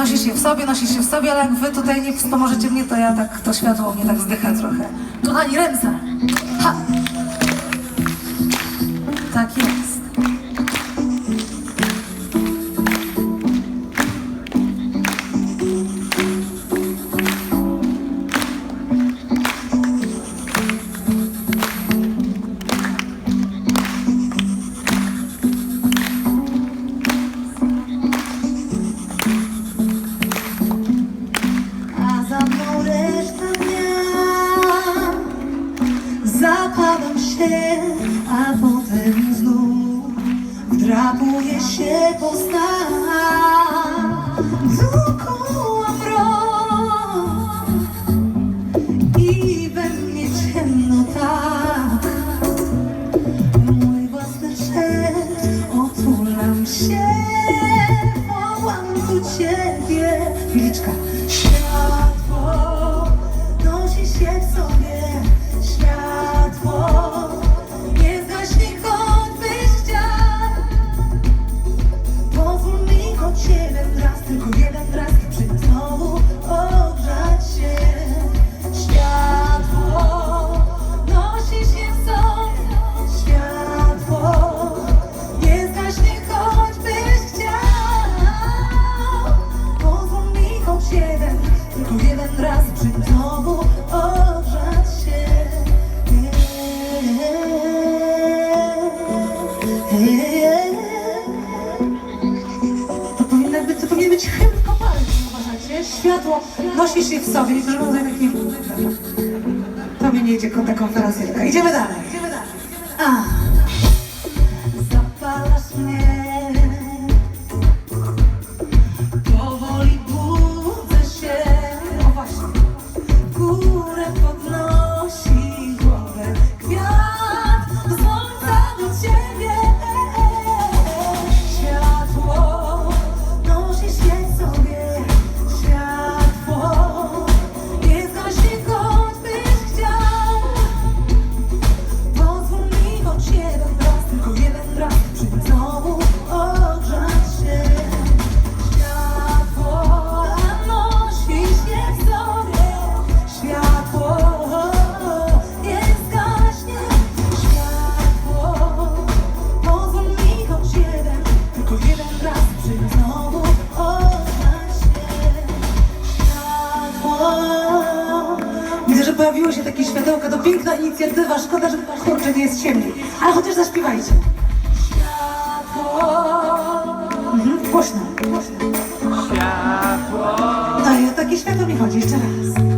Nosisz je w sobie, nosisz je w sobie, ale jak wy tutaj nie wspomożecie mnie, to ja tak, to światło mnie tak zdycha trochę. Kochani, ręce! Ha! Się, a potem znów Wdrapuję się po snach. Dookoła mrok I we mnie ciemnota Mój własny szef Otulam się nosisz je w sobie, i tak nie było. To mi nie idzie ta konferencjerka. Idziemy dalej. Idziemy dalej. A. Zapalasz pojawiło się takie światełka, to piękna inicjatywa. Szkoda, że kurczę nie jest ciemniej. Ale chociaż zaśpiewajcie. Światło. Mhm, głośno, głośno. Światło No i o takie światło mi chodzi jeszcze raz.